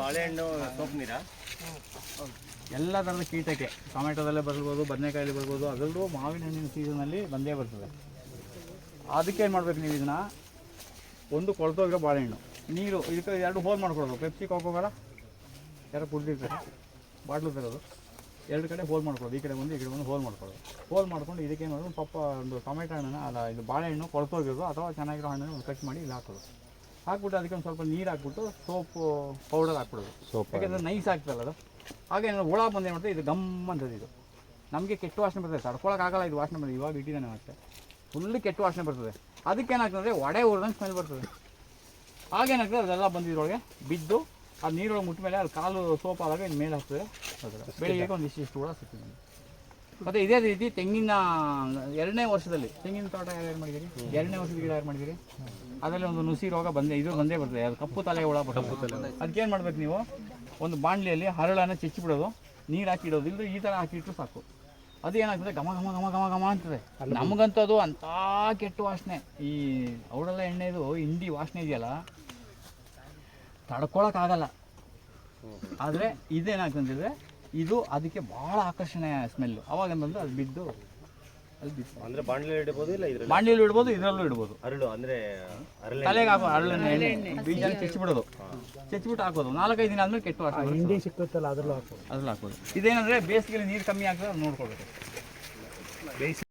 ಬಾಳೆಹಣ್ಣು ನೀರ? ಎಲ್ಲ ಥರದ ಕೀಟಕ್ಕೆ. ಟೊಮೆಟೊದಲ್ಲೇ ಬರ್ಬೋದು ಬದನೆಕಾಯಲ್ಲಿ ಬರ್ಬೋದು, ಅದರಲ್ಲೂ ಮಾವಿನ ಹಣ್ಣಿನ ಸೀಸನಲ್ಲಿ ಬಂದೇ ಬರ್ತದೆ. ಅದಕ್ಕೆ ಏನು ಮಾಡ್ಬೇಕು ನೀವು ಇದನ್ನ? ಒಂದು ಕೊಳ್ತೋಗಿರೋ ಬಾಳೆಹಣ್ಣು. ನೀರು, ಇದಕ್ಕೆ ಎರಡು ಹೋಲ್ ಮಾಡ್ಕೊಡೋದು. ಪೆಪ್ಸಿ ಕೋಕೋಗಲ್ಲ ಯಾರು ಕುಡ್ದಿರ್ತಾರೆ. ಬಾಟ್ಲು ತರೋದು. ಎರಡು ಕಡೆ ಹೋಲ್ ಮಾಡ್ಕೊಳ್ಳೋದು ಈ ಕಡೆ ಒಂದು ಈ ಕಡೆ ಒಂದು ಹೋಲ್ ಮಾಡ್ಕೊಳ್ಳೋದು ಹೋಲ್ ಮಾಡ್ಕೊಂಡು ಇದಕ್ಕೆ ಏನು ಮಾಡೋದು? ಪಪ್ಪ, ಒಂದು ಟೊಮೆಟೊ ಹಣ್ಣನ್ನು, ಅಲ್ಲ, ಇದು ಬಾಳೆಹಣ್ಣು ಕೊಳ್ತೋಗಿರೋದು ಅಥವಾ ಚೆನ್ನಾಗಿರೋ ಹಣ್ಣನ್ನು ಕಟ್ ಮಾಡಿ ಇಲ್ಲಿ ಹಾಕೋದು. ಹಾಕ್ಬಿಟ್ಟು ಅದಕ್ಕೆ ಒಂದು ಸ್ವಲ್ಪ ನೀರು ಹಾಕ್ಬಿಟ್ಟು ಸೋಪು ಪೌಡರ್ ಹಾಕ್ಬಿಡೋದು. ಸೋಪ್ ಯಾಕಂದ್ರೆ ನೈಸ್ ಆಗ್ತಲ್ಲ ಅದು. ಹಾಗೆ ನಾವು ಹುಳ ಬಂದು ಏನು ಮಾಡ್ತದೆ ಇದು ಗಮ್ ಅಂತದ್ದು ಇದು. ನಮಗೆ ಕೆಟ್ಟ ವಾಸನೆ ಬರ್ತದೆ ತಡ್ಕೊಳಕ್ಕಾಗಲ್ಲ ಇದು ವಾಸನೆ ಬಂದಿದೆ ಇವಾಗ ಇಟ್ಟಿದ್ದಾನೆ ಮತ್ತೆ ಫುಲ್ ಕೆಟ್ಟ ವಾಸನೆ ಬರ್ತದೆ. ಅದಕ್ಕೆ ಏನಾಗ್ತದೆ ಒಡೆ ಉರ್ದಂಗೆ ಸ್ಮೆಲ್ ಬರ್ತದೆ. ಆಗೇನಾಗ್ತದೆ ಅದೆಲ್ಲ ಬಂದಿದ್ರೊಳಗೆ ಬಿದ್ದು ಆ ನೀರೊಳಗೆ ಮುಟ್ಟ ಮೇಲೆ ಅದು ಕಾಲು ಸೋಪ್ ಆದಾಗ ಇನ್ನು ಮೇಲೆ ಹಾಕ್ತದೆ. ಬೆಳಿಗ್ಗೆ ಒಂದು ಇಷ್ಟು ಇಷ್ಟು ಹುಳ ಸಿಗ್ತದೆ ನಮ್ಗೆ. ಮತ್ತೆ ಇದೇ ರೀತಿ ತೆಂಗಿನ ಎರಡನೇ ವರ್ಷದಲ್ಲಿ ತೆಂಗಿನ ತೋಟ ಯಾರು ಮಾಡಿದಿರಿ? ಎರಡನೇ ವರ್ಷದ ಗಿಡ ಯಾರು ಮಾಡಿದಿರಿ? ಅದರಲ್ಲಿ ಒಂದು ನುಸಿ ರೋಗ ಬಂದೆ ಇದು ಬಂದೇ ಬರ್ತದೆ ಅದು ಕಪ್ಪು ತಲೆ ಹುಳ ಬರ್ತದೆ. ಅದಕ್ಕೆ ಏನು ಮಾಡ್ಬೇಕು ನೀವು? ಒಂದು ಬಾಣಲಿಯಲ್ಲಿ ಹರಳನ್ನು ಬಿಡೋದು ನೀರು ಹಾಕಿಡೋದು ಇಲ್ಲದೆ ಈ ಥರ ಹಾಕಿಟ್ರು ಸಾಕು. ಅದು ಏನಾಗ್ತದೆ ಘಮ ಘಮ ಘಮ ಘಮ ಘಮ ಅಂತದೆ. ನಮಗಂತೂ ಅದು ಅಂಥ ಕೆಟ್ಟ ವಾಸನೆ. ಈ ಔಡಲ ಎಣ್ಣೆದು ಹಿಂಡಿ ವಾಸನೆ ಇದೆಯಲ್ಲ ತಡ್ಕೊಳಕ್ಕಾಗಲ್ಲ. ಆದರೆ ಇದೇನಾಗ್ತಂತಿದ್ರೆ ಇದು ಅದಕ್ಕೆ ಭಾಳ ಆಕರ್ಷಣೆ ಸ್ಮೆಲ್ ಅವಾಗ ಬಂದು ಅದು ಬಿದ್ದು ಅಲ್ಲಿ ಬಿದ್ದು ಅಂದ್ರೆ ಬಾಂಡ್ಲೆ ಇಡಬಹುದು ಇಲ್ಲ ಇದ್ರಲ್ಲಿ? ಬಾಣಲಿಯಲ್ಲೂ ಇಡ್ಬೋದು ಇದರಲ್ಲೂ ಇಡ್ಬೋದು. ಅರಳು ಅಂದ್ರೆ ಅರಳೆ ತಲೆಗೆ ಹಾಕೋ ಅರಳನ್ನ ಎಣ್ಣೆ. ಬೀಜನ ಚಚ್ಚಿಬಿಡೋದು. ಚಚ್ಚಿಬಿಟ್ಟು ಹಾಕೋದು. ನಾಲ್ಕೈದು ದಿನ ಆದ್ಮೇಲೆ ಕೆಟ್ಟು ಹಾಕೋದು ಹಿಂಡಿ ಸಿಕ್ಕುತ್ತಲ್ಲ ಅದ್ರಲ್ಲೂ ಹಾಕೋದು. ಅದ್ರಲ್ಲಿ ಹಾಕೋದು. ಇದೇನಂದ್ರೆ ಬೇಸಿಗೆಯಲ್ಲಿ ನೀರು ಕಮ್ಮಿ ಆಗ್ತದೆ ನೋಡ್ಕೊಳ್ಬೇಕು.